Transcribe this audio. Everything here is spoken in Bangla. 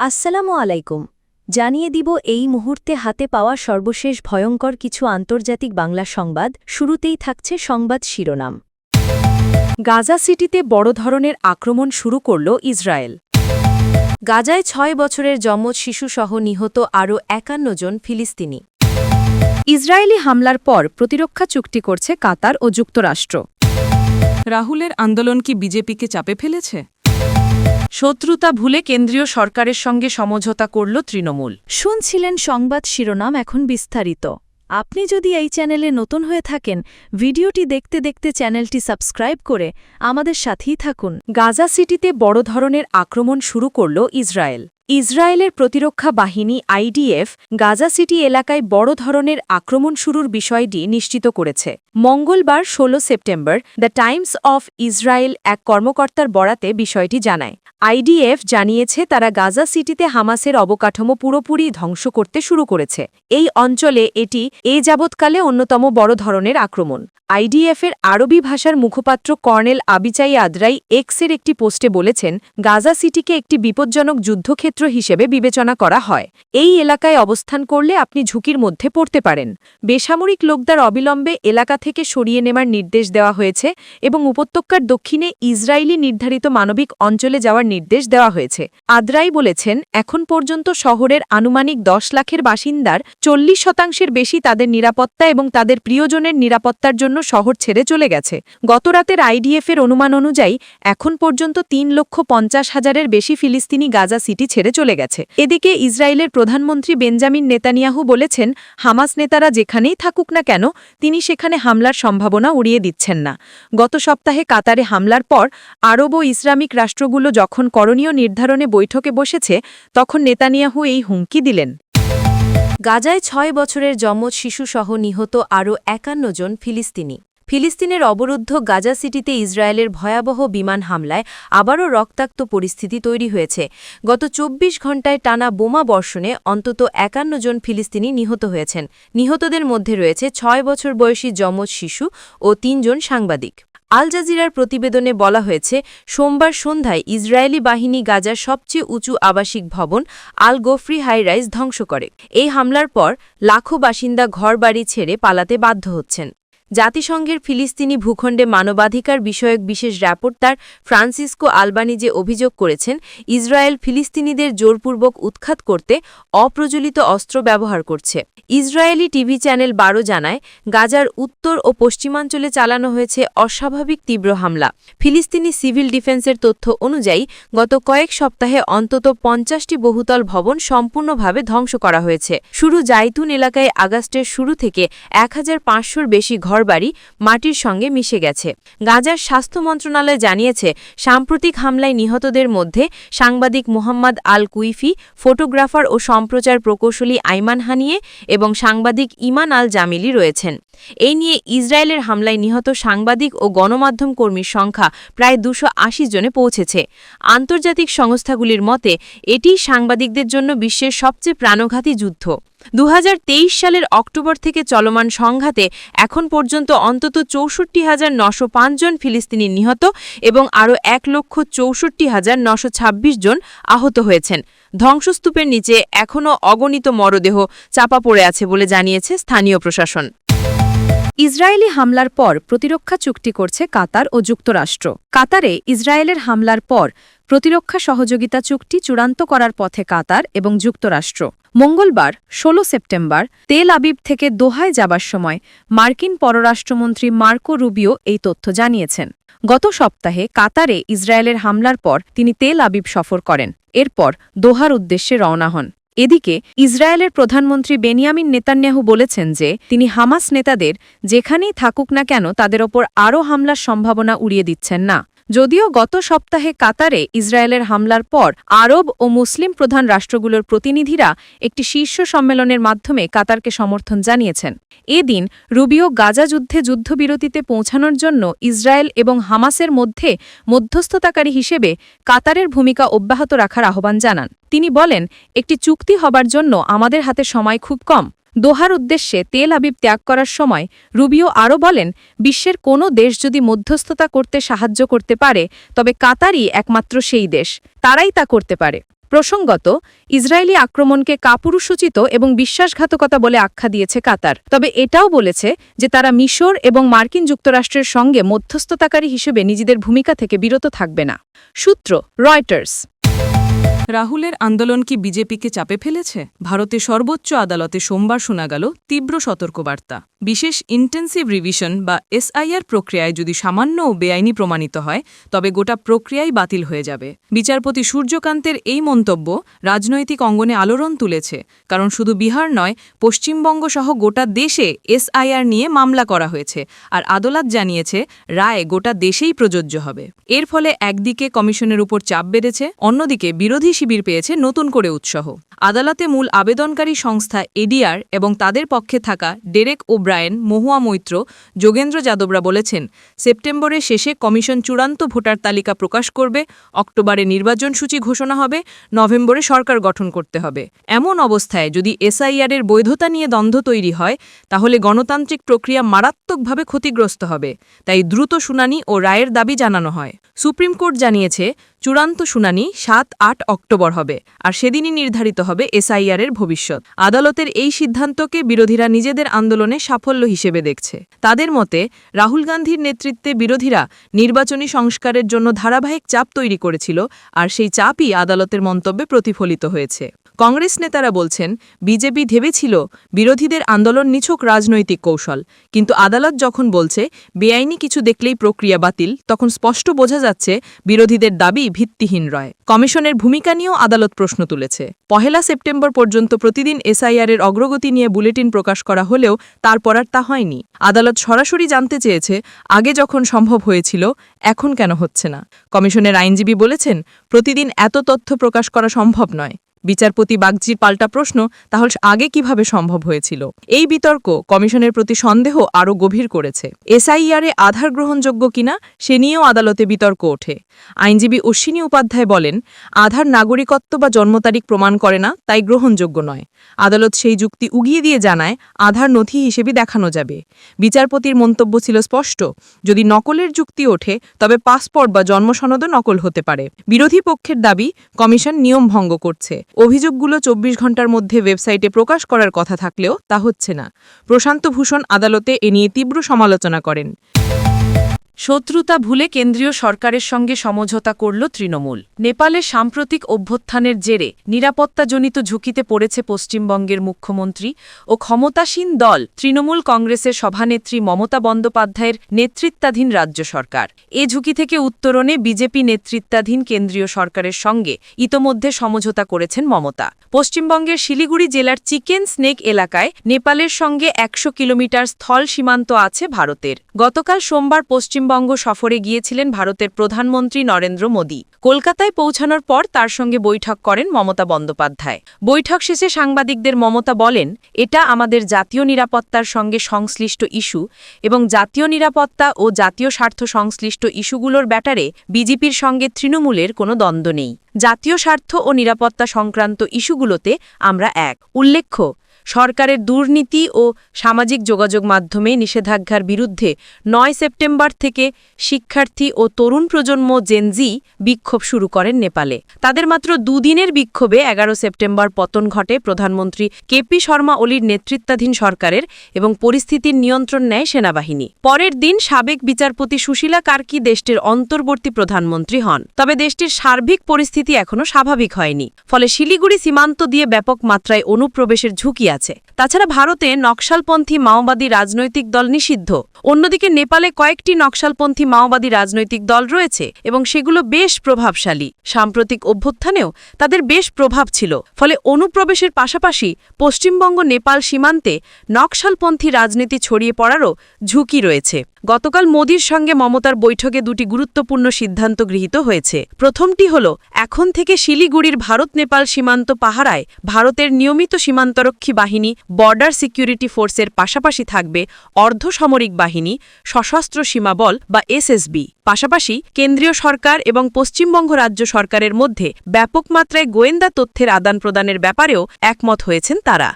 আসসালামু আলাইকুম। জানিয়ে দিব এই মুহূর্তে হাতে পাওয়া সর্বশেষ ভয়ঙ্কর কিছু আন্তর্জাতিক বাংলা সংবাদ, শুরুতেই থাকছে সংবাদ শিরোনাম। গাজা সিটিতে বড় ধরনের আক্রমণ শুরু করল ইসরায়েল। গাজায় ছয় বছরের যমজ শিশুসহ নিহত আরও একান্ন জন ফিলিস্তিনি। ইসরায়েলি হামলার পর প্রতিরক্ষা চুক্তি করছে কাতার ও যুক্তরাষ্ট্র। রাহুলের আন্দোলন কি বিজেপিকে চাপে ফেলেছে? শত্রুতা ভুলে কেন্দ্রীয় সরকারের সঙ্গে সমঝোতা করল তৃণমূল। শুনছিলেন সংবাদ শিরোনাম এখন বিস্তারিত। আপনি যদি এই চ্যানেলে নতুন হয়ে থাকেন ভিডিওটি দেখতে দেখতে চ্যানেলটি সাবস্ক্রাইব করে আমাদের সাথেই থাকুন। গাজা সিটিতে বড় ধরনের আক্রমণ শুরু করল ইসরায়েল। ইসরায়েলের প্রতিরক্ষা বাহিনী আইডিএফ গাজা সিটি এলাকায় বড় ধরনের আক্রমণ শুরুর বিষয়টি নিশ্চিত করেছে। মঙ্গলবার ১৬ September the Times of Israel এক কর্মকর্তার বরাতে বিষয়টি জানায়। আইডিএফ জানিয়েছে, তারা গাজা সিটিতে হামাসের অবকাঠামো পুরোপুরি ধ্বংস করতে শুরু করেছে। এই অঞ্চলে এটি এ যাবৎকালে অন্যতম বড় ধরনের আক্রমণ। আইডিএফের আরবি ভাষার মুখপাত্র কর্নেল আবিচাই আদ্রাই এক্সের একটি পোস্টে বলেছেন, গাজা সিটিকে একটি বিপজ্জনক যুদ্ধক্ষেত্র হিসেবে বিবেচনা করা হয়। এই এলাকায় অবস্থান করলে আপনি ঝুঁকির মধ্যে পড়তে পারেন। বেসামরিক লোকদার অবিলম্বে এলাকা থেকে সরিয়ে নেবার নির্দেশ দেওয়া হয়েছে এবং উপত্যকার দক্ষিণে ইসরায়েলি নির্ধারিত মানবিক অঞ্চলে যাওয়ার নির্দেশ দেওয়া হয়েছে। আদ্রাই বলেছেন, এখন পর্যন্ত শহরের আনুমানিক দশ লাখের বাসিন্দার চল্লিশ শতাংশের বেশি তাদের নিরাপত্তা এবং তাদের প্রিয়জনের নিরাপত্তার জন্য শহর ছেড়ে চলে গেছে। গতরাতের আইডিএফের অনুমান অনুযায়ী, এখন পর্যন্ত তিন লক্ষ পঞ্চাশ হাজারের বেশি ফিলিস্তিনি গাজা সিটি ছেড়ে চলে গেছে। এদিকে ইসরায়েলের প্রধানমন্ত্রী বেঞ্জামিন নেতানিয়াহু বলেছেন, হামাস নেতারা যেখানেই থাকুক না কেন, তিনি সেখানে হামলার সম্ভাবনা উড়িয়ে দিচ্ছেন না। গত সপ্তাহে কাতারে হামলার পর আরব ও ইসলামিক রাষ্ট্রগুলো যখন করণীয় নির্ধারণে বৈঠকে বসেছে, তখন নেতানিয়াহু এই হুমকি দিলেন। গাজায় ছয় বছরের যমজ শিশুসহ নিহত আরও একান্ন জন ফিলিস্তিনি। ফিলিস্তিনের অবরুদ্ধ গাজা সিটিতে ইসরায়েলের ভয়াবহ বিমান হামলায় আবারও রক্তাক্ত পরিস্থিতি তৈরি হয়েছে। গত ২৪ ঘণ্টায় টানা বোমা বর্ষণে অন্তত একান্ন জন ফিলিস্তিনি নিহত হয়েছেন। নিহতদের মধ্যে রয়েছে ছয় বছর বয়সী যমজ শিশু ও তিনজন সাংবাদিক। আল জাজিরার প্রতিবেদনে বলা হয়েছে, সোমবার সন্ধ্যায় ইসরায়েলি বাহিনী গাজার সবচেয়ে উঁচু আবাসিক ভবন আল গোফরি হাইরাইজ ধ্বংস করে। এই হামলার পর লাখো বাসিন্দা ঘরবাড়ি ছেড়ে পালাতে বাধ্য হচ্ছেন। জাতিসংঘের ফিলিস্তিনি ভূখণ্ডে মানবাধিকার বিষয়ক বিশেষ র্যাপোর্টার ফ্রান্সিসকো আলবানিজে অভিযোগ করেছেন, ইসরায়েল ফিলিস্তিনিদের জোরপূর্বক উৎখাত করতে অপ্রজ্বলিত অস্ত্র ব্যবহার করছে। ইসরায়েলি টিভি চ্যানেল বারো জানায়, গাজার উত্তর ও পশ্চিমাঞ্চলে চালানো হয়েছে অস্বাভাবিক তীব্র হামলা। ফিলিস্তিনি সিভিল ডিফেন্সের তথ্য অনুযায়ী, গত কয়েক সপ্তাহে অন্তত পঞ্চাশটি বহুতল ভবন সম্পূর্ণভাবে ধ্বংস করা হয়েছে। শুরু জাইতুন এলাকায় আগস্টের শুরু থেকে এক হাজার বেশি ঘরবাড়ি মাটির সঙ্গে মিশে গেছে। গাজার স্বাস্থ্য মন্ত্রণালয় জানিয়েছে, সাম্প্রতিক হামলায় নিহতদের মধ্যে সাংবাদিক মোহাম্মদ আল কুইফি, ফটোগ্রাফার ও সম্প্রচার প্রকৌশলী আইমান হানিয়ে এবং সাংবাদিক ইমান আল জামিলি রয়েছেন। এই নিয়ে ইসরায়েলের হামলায় নিহত সাংবাদিক ও গণমাধ্যম কর্মীর সংখ্যা প্রায় দুশো জনে পৌঁছেছে। আন্তর্জাতিক সংস্থাগুলির মতে, এটি সাংবাদিকদের জন্য বিশ্বের সবচেয়ে প্রাণঘাতী যুদ্ধ। দু হাজার তেইশ সালের অক্টোবর থেকে চলমান সংঘাতে এখন পর্যন্ত অন্তত চৌষট্টি হাজার নশো জন ফিলিস্তিনি নিহত এবং আরও এক লক্ষ চৌষট্টি হাজার নশো জন আহত হয়েছেন। ধ্বংসস্তূপের নিচে এখনও অগণিত মরদেহ চাপা পড়ে আছে বলে জানিয়েছে স্থানীয় প্রশাসন। ইসরায়েলি হামলার পর প্রতিরক্ষা চুক্তি করছে কাতার ও যুক্তরাষ্ট্র। কাতারে ইসরায়েলের হামলার পর প্রতিরক্ষা সহযোগিতা চুক্তি চূড়ান্ত করার পথে কাতার এবং যুক্তরাষ্ট্র। মঙ্গলবার ১৬ সেপ্টেম্বর, তেল আবিব থেকে দোহায় যাবার সময় মার্কিন পররাষ্ট্রমন্ত্রী মার্কো রুবিও এই তথ্য জানিয়েছেন। গত সপ্তাহে কাতারে ইসরায়েলের হামলার পর তিনি তেল আবিব সফর করেন। এরপর দোহার উদ্দেশ্যে রওনা হন। এদিকে ইসরায়েলের প্রধানমন্ত্রী বেনিয়ামিন নেতান্যাহু বলেছেন যে তিনি হামাস নেতাদের যেখানেই থাকুক না কেন তাদের ওপর আরও হামলার সম্ভাবনা উড়িয়ে দিচ্ছেন না। যদিও গত সপ্তাহে কাতারে ইসরায়েলের হামলার পর আরব ও মুসলিম প্রধান রাষ্ট্রগুলোর প্রতিনিধিরা একটি শীর্ষ সম্মেলনের মাধ্যমে কাতারকে সমর্থন জানিয়েছেন। এদিন রুবিও গাজা যুদ্ধে যুদ্ধবিরতিতে পৌঁছানোর জন্য ইসরায়েল এবং হামাসের মধ্যে মধ্যস্থতাকারী হিসেবে কাতারের ভূমিকা অব্যাহত রাখার আহ্বান জানান। তিনি বলেন, একটি চুক্তি হবার জন্য আমাদের হাতে সময় খুব কম। দোহার উদ্দেশ্যে তেল আবিব ত্যাগ করার সময় রুবিও আরও বলেন, বিশ্বের কোনো দেশ যদি মধ্যস্থতা করতে সাহায্য করতে পারে, তবে কাতারই একমাত্র সেই দেশ। তারাই তা করতে পারে। প্রসঙ্গত, ইসরায়েলি আক্রমণকে কাপুরুষোচিত এবং বিশ্বাসঘাতকতা বলে আখ্যা দিয়েছে কাতার। তবে এটাও বলেছে যে তারা মিশর এবং মার্কিন যুক্তরাষ্ট্রের সঙ্গে মধ্যস্থতাকারী হিসেবে নিজেদের ভূমিকা থেকে বিরত থাকবে না। সূত্র, রয়টার্স রাহুলের আন্দোলন কি বিজেপিকে চাপে ফেলেছে? ভারতে সর্বোচ্চ আদালতে সোমবার শোনা গেল তীব্র সতর্কবার্তা। বিশেষ ইন্টেন্সিভ রিভিশন বা এসআইআর প্রক্রিয়ায় যদি সামান্যও বেআইনি প্রমাণিত হয়, তবে গোটা প্রক্রিয়াই বাতিল হয়ে যাবে। বিচারপতি সূর্যকান্তের এই মন্তব্য রাজনৈতিক অঙ্গনে আলোড়ন তুলেছে, কারণ শুধু বিহার নয়, পশ্চিমবঙ্গ সহ গোটা দেশে এসআইআর নিয়ে মামলা করা হয়েছে, আর আদালত জানিয়েছে, রায় গোটা দেশেই প্রযোজ্য হবে। এর ফলে একদিকে কমিশনের উপর চাপ বেড়েছে, অন্যদিকে বিরোধী শিবির পেয়েছে নতুন করে উৎসাহ। আদালতে মূল আবেদনকারী সংস্থা এডিআর এবং তাদের পক্ষে থাকা ডেরেক ওব্রায়েন মহুয়া মৈত্র যোগেন্দ্র যাদবরা বলেছেন, সেপ্টেম্বরের শেষে কমিশন চূড়ান্ত ভোটার তালিকা প্রকাশ করবে, অক্টোবরে নির্বাচন সূচি ঘোষণা হবে, নভেম্বরে সরকার গঠন করতে হবে। এমন অবস্থায় যদি এসআইআরের বৈধতা নিয়ে দ্বন্দ্ব তৈরি হয়, তাহলে গণতান্ত্রিক প্রক্রিয়া মারাত্মকভাবে ক্ষতিগ্রস্ত হবে। তাই দ্রুত শুনানি ও রায়ের দাবি জানানো হয়। সুপ্রিম কোর্ট জানিয়েছে, চূড়ান্ত শুনানি সাত আট অক্টোবর হবে, আর সেদিনই নির্ধারিত হবে এসআইআরের ভবিষ্যৎ। আদালতের এই সিদ্ধান্তকে বিরোধীরা নিজেদের আন্দোলনে সাফল্য হিসেবে দেখছে। তাদের মতে, রাহুল গান্ধীর নেতৃত্বে বিরোধীরা নির্বাচনী সংস্কারের জন্য ধারাবাহিক চাপ তৈরি করেছিল, আর সেই চাপই আদালতের মন্তব্যে প্রতিফলিত হয়েছে। কংগ্রেস নেতারা বলছেন, বিজেপি ভেবেছিল বিরোধীদের আন্দোলন নিছক রাজনৈতিক কৌশল। কিন্তু আদালত যখন বলছে, বেআইনি কিছু দেখলেই প্রক্রিয়া বাতিল, তখন স্পষ্ট বোঝা যাচ্ছে বিরোধীদের দাবি ভিত্তিহীন রয়। কমিশনের ভূমিকা নিয়েও আদালত প্রশ্ন তুলেছে। পহেলা সেপ্টেম্বর পর্যন্ত প্রতিদিন এসআইআরের অগ্রগতি নিয়ে বুলেটিন প্রকাশ করা হলেও তারপর আর তা হয়নি। আদালত সরাসরি জানতে চেয়েছে, আগে যখন সম্ভব হয়েছিল, এখন কেন হচ্ছে না। কমিশনের আইনজীবী বলেছেন, প্রতিদিন এত তথ্য প্রকাশ করা সম্ভব নয়। বিচারপতি বাগজির পাল্টা প্রশ্ন, তাহলে আগে কীভাবে সম্ভব হয়েছিল? এই বিতর্ক কমিশনের প্রতি সন্দেহ আরও গভীর করেছে। এসআইআরে আধার গ্রহণযোগ্য কিনা, সে নিয়েও আদালতে বিতর্ক ওঠে। আইনজীবী অশ্বিনী উপাধ্যায় বলেন, আধার নাগরিকত্ব বা জন্ম তারিখ প্রমাণ করে না, তাই গ্রহণযোগ্য নয়। আদালত সেই যুক্তি উগিয়ে দিয়ে জানায়, আধার নথি হিসেবে দেখানো যাবে। বিচারপতির মন্তব্য ছিল স্পষ্ট, যদি নকলের যুক্তি ওঠে, তবে পাসপোর্ট বা জন্মসনদও নকল হতে পারে। বিরোধী পক্ষের দাবি, কমিশন নিয়ম ভঙ্গ করছে। অভিযোগগুলো চব্বিশ ঘণ্টার মধ্যে ওয়েবসাইটে প্রকাশ করার কথা থাকলেও তা হচ্ছে না। প্রশান্ত ভূষণ আদালতে এ নিয়ে তীব্র সমালোচনা করেন। শত্রুতা ভুলে কেন্দ্রীয় সরকারের সঙ্গে সমঝোতা করল তৃণমূল। নেপালে সাম্প্রতিক অভ্যুত্থানের জেরে নিরাপত্তাজনিত ঝুঁকিতে পড়েছে পশ্চিমবঙ্গের মুখ্যমন্ত্রী ও ক্ষমতাসীন দল তৃণমূল কংগ্রেসের সভানেত্রী মমতা বন্দ্যোপাধ্যায়ের নেতৃত্বাধীন রাজ্য সরকার। এ ঝুঁকি থেকে উত্তরণে বিজেপি নেতৃত্বাধীন কেন্দ্রীয় সরকারের সঙ্গে ইতোমধ্যে সমঝোতা করেছেন মমতা। পশ্চিমবঙ্গের শিলিগুড়ি জেলার চিকেন স্নেক এলাকায় নেপালের সঙ্গে একশো কিলোমিটার স্থল সীমান্ত আছে ভারতের। গতকাল সোমবার পশ্চিমবঙ্গ সফরে গিয়েছিলেন ভারতের প্রধানমন্ত্রী নরেন্দ্র মোদী। কলকাতায় পৌঁছানোর পর তার সঙ্গে বৈঠক করেন মমতা বন্দ্যোপাধ্যায়। বৈঠক শেষে সাংবাদিকদের মমতা বলেন, এটা আমাদের জাতীয় নিরাপত্তার সঙ্গে সংশ্লিষ্ট ইস্যু এবং জাতীয় নিরাপত্তা ও জাতীয় স্বার্থ সংশ্লিষ্ট ইস্যুগুলোর ব্যাটারে বিজেপির সঙ্গে তৃণমূলের কোনো দ্বন্দ্ব নেই। জাতীয় স্বার্থ ও নিরাপত্তা সংক্রান্ত ইস্যুগুলোতে আমরা এক। উল্লেখ্য সরকারের দুর্নীতি ও সামাজিক যোগাযোগ মাধ্যমে নিষেধাজ্ঞার বিরুদ্ধে নয় সেপ্টেম্বর থেকে শিক্ষার্থী ও তরুণ প্রজন্ম জেনজি বিক্ষোভ শুরু করেন নেপালে। তাদের মাত্র দুদিনের বিক্ষোভে এগারো সেপ্টেম্বর পতন ঘটে প্রধানমন্ত্রী কেপি শর্মা ওলির নেতৃত্বাধীন সরকারের এবং পরিস্থিতির নিয়ন্ত্রণ নেয় সেনাবাহিনী। পরের দিন সাবেক বিচারপতি সুশীলা কার্কি দেশটির অন্তর্বর্তী প্রধানমন্ত্রী হন। তবে দেশটির সার্বিক পরিস্থিতি এখনও স্বাভাবিক হয়নি। ফলে শিলিগুড়ি সীমান্ত দিয়ে ব্যাপক মাত্রায় অনুপ্রবেশের ঝুঁকি আছে। তাছাড়া ভারতে নকশালপন্থী মাওবাদী রাজনৈতিক দল নিষিদ্ধ। অন্যদিকে নেপালে কয়েকটি নকশালপন্থী মাওবাদী রাজনৈতিক দল রয়েছে এবং সেগুলো বেশ প্রভাবশালী। সাম্প্রতিক অভ্যুত্থানেও তাদের বেশ প্রভাব ছিল। ফলে অনুপ্রবেশের পাশাপাশি পশ্চিমবঙ্গ নেপাল সীমান্তে নকশালপন্থী রাজনীতি ছড়িয়ে পড়ারও ঝুঁকি রয়েছে। গতকাল মোদির সঙ্গে মমতার বৈঠকে দুটি গুরুত্বপূর্ণ সিদ্ধান্ত গৃহীত হয়েছে। প্রথমটি হল, এখন থেকে শিলিগুড়ির ভারত নেপাল সীমান্ত পাহারায় ভারতের নিয়মিত সীমান্তরক্ষী বাহিনী, বর্ডার সিকিউরিটি ফোর্সের পাশাপাশি থাকবে অর্ধসামরিক বাহিনী, সশস্ত্র সীমাবল বা এসএসবি পাশাপাশি কেন্দ্রীয় সরকার এবং পশ্চিমবঙ্গ রাজ্য সরকারের মধ্যে ব্যাপক মাত্রায় গোয়েন্দা তথ্যের আদান প্রদানের ব্যাপারেও একমত হয়েছেন তারা।